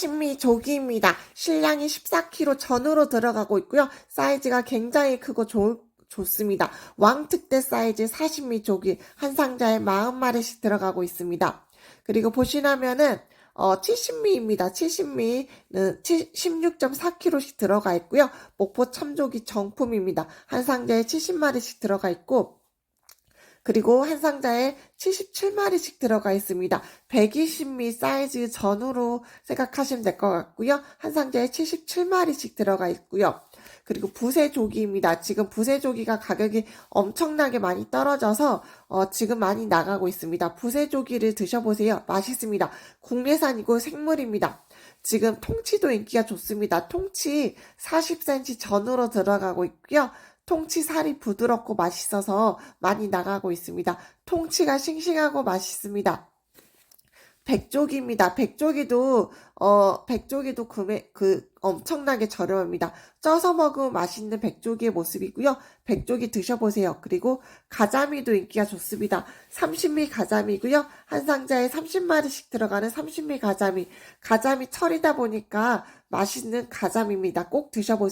40미 조기입니다. 실량이 14kg 전후로 들어가고 있고요. 사이즈가 굉장히 크고 좋, 좋습니다. 왕특대 사이즈 40미 조기 한 상자에 40마리씩 들어가고 있습니다. 그리고 보시면은 어, 70미입니다. 70미는 16.4kg씩 들어가 있고요. 목포 참조기 정품입니다. 한 상자에 70마리씩 들어가 있고 그리고 한 상자에 77마리씩 들어가 있습니다. 120미 사이즈 전후로 생각하시면 될 것 같고요. 한 상자에 77마리씩 들어가 있고요. 그리고 부세조기입니다. 지금 부세조기가 가격이 엄청나게 많이 떨어져서 어, 지금 많이 나가고 있습니다. 부세조기를 드셔보세요. 맛있습니다. 국내산이고 생물입니다. 지금 통치도 인기가 좋습니다. 통치 40cm 전후로 들어가고 있고요. 통치 살이 부드럽고 맛있어서 많이 나가고 있습니다. 통치가 싱싱하고 맛있습니다. 백조기입니다. 백조기도 어 백조기도 구매 그 엄청나게 저렴합니다. 쪄서 먹으면 맛있는 백조기의 모습이고요. 백조기 드셔보세요. 그리고 가자미도 인기가 좋습니다. 30미 가자미고요. 한 상자에 30마리씩 들어가는 30미 가자미. 가자미 철이다 보니까 맛있는 가자미입니다. 꼭 드셔보세요.